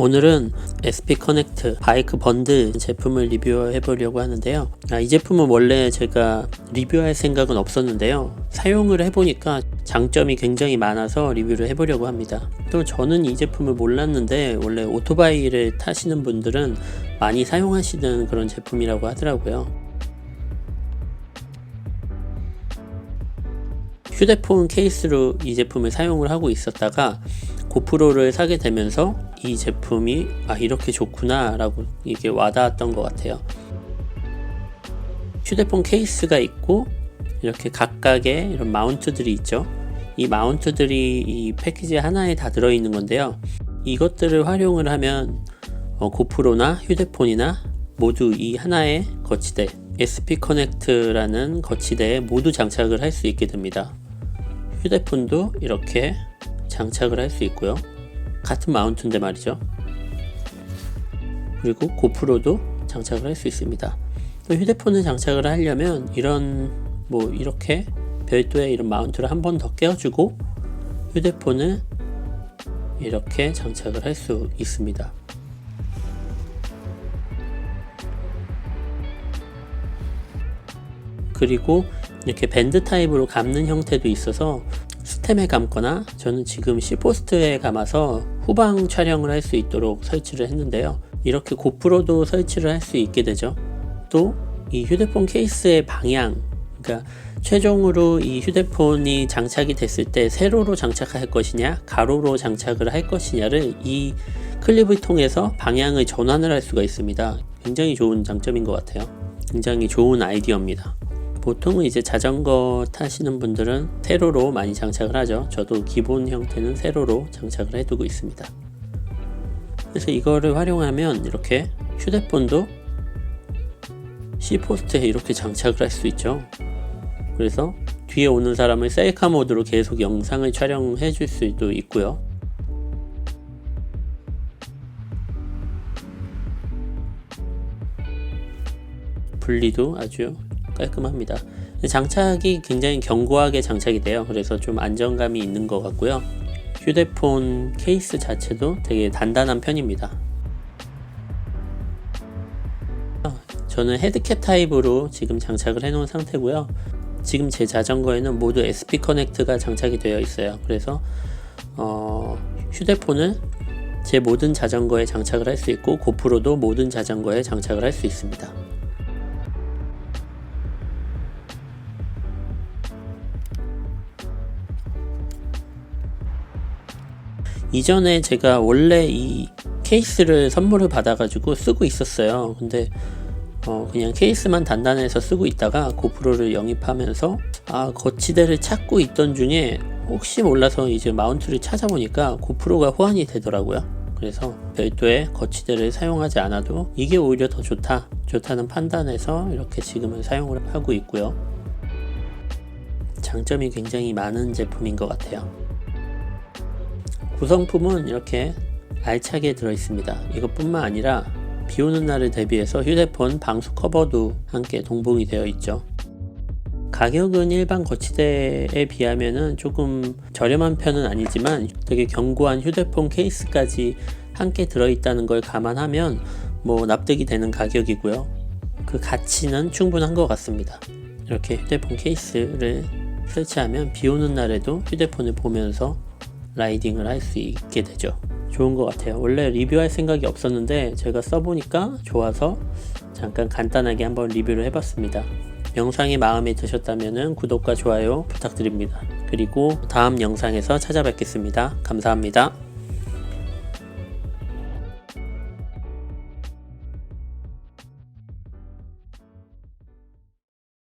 오늘은 SP 커넥트 바이크 번드 제품을 리뷰해 보려고 하는데요. 아, 이 제품은 원래 제가 리뷰할 생각은 없었는데요. 사용을 해보니까 장점이 굉장히 많아서 리뷰를 해보려고 합니다. 또 저는 이 제품을 몰랐는데 원래 오토바이를 타시는 분들은 많이 사용하시는 그런 제품이라고 하더라고요. 휴대폰 케이스로 이 제품을 사용을 하고 있었다가 고프로를 사게 되면서 이 제품이 아 이렇게 좋구나 라고 이게 와닿았던 것 같아요. 휴대폰 케이스가 있고 이렇게 각각의 이런 마운트들이 있죠. 이 마운트들이 이 패키지 하나에 다 들어있는 건데요. 이것들을 활용을 하면 어, 고프로나 휴대폰이나 모두 이 하나의 거치대 SP 커넥트라는 거치대에 모두 장착을 할 수 있게 됩니다. 휴대폰도 이렇게 장착을 할 수 있고요. 같은 마운트인데 말이죠. 그리고 고프로도 장착을 할 수 있습니다. 또 휴대폰을 장착을 하려면 이런 뭐 이렇게 별도의 이런 마운트를 한 번 더 껴주고 휴대폰을 이렇게 장착을 할 수 있습니다. 그리고 이렇게 밴드 타입으로 감는 형태도 있어서 스템에 감거나 저는 지금 C포스트에 감아서 후방 촬영을 할 수 있도록 설치를 했는데요. 이렇게 고프로도 설치를 할 수 있게 되죠. 또 이 휴대폰 케이스의 방향, 그러니까 최종으로 이 휴대폰이 장착이 됐을 때 세로로 장착할 것이냐, 가로로 장착을 할 것이냐를 이 클립을 통해서 방향을 전환을 할 수가 있습니다. 굉장히 좋은 장점인 것 같아요. 굉장히 좋은 아이디어입니다. 보통은 이제 자전거 타시는 분들은 세로로 많이 장착을 하죠. 저도 기본 형태는 세로로 장착을 해두고 있습니다. 그래서 이거를 활용하면 이렇게 휴대폰도 C포스트에 이렇게 장착을 할 수 있죠. 그래서 뒤에 오는 사람을 셀카 모드로 계속 영상을 촬영해 줄 수도 있고요. 분리도 아주 깔끔합니다. 장착이 굉장히 견고하게 장착이 돼요. 그래서 좀 안정감이 있는 것 같고요. 휴대폰 케이스 자체도 되게 단단한 편입니다. 저는 헤드캡 타입으로 지금 장착을 해 놓은 상태고요. 지금 제 자전거에는 모두 SP 커넥트가 장착이 되어 있어요. 그래서 어, 휴대폰을 제 모든 자전거에 장착을 할 수 있고 고프로도 모든 자전거에 장착을 할 수 있습니다. 이전에 제가 원래 이 케이스를 선물을 받아가지고 쓰고 있었어요. 근데 어 그냥 케이스만 단단해서 쓰고 있다가 고프로를 영입하면서 아 거치대를 찾고 있던 중에 혹시 몰라서 이제 마운트를 찾아보니까 고프로가 호환이 되더라고요. 그래서 별도의 거치대를 사용하지 않아도 이게 오히려 더 좋다 좋다는 판단에서 이렇게 지금은 사용을 하고 있고요. 장점이 굉장히 많은 제품인 것 같아요. 구성품은 이렇게 알차게 들어 있습니다. 이것뿐만 아니라 비 오는 날을 대비해서 휴대폰 방수 커버도 함께 동봉이 되어 있죠. 가격은 일반 거치대에 비하면 조금 저렴한 편은 아니지만 되게 견고한 휴대폰 케이스까지 함께 들어있다는 걸 감안하면 뭐 납득이 되는 가격이고요. 그 가치는 충분한 것 같습니다. 이렇게 휴대폰 케이스를 설치하면 비 오는 날에도 휴대폰을 보면서 라이딩을 할 수 있게 되죠. 좋은 것 같아요. 원래 리뷰할 생각이 없었는데 제가 써보니까 좋아서 잠깐 간단하게 한번 리뷰를 해봤습니다. 영상이 마음에 드셨다면 구독과 좋아요 부탁드립니다. 그리고 다음 영상에서 찾아뵙겠습니다. 감사합니다.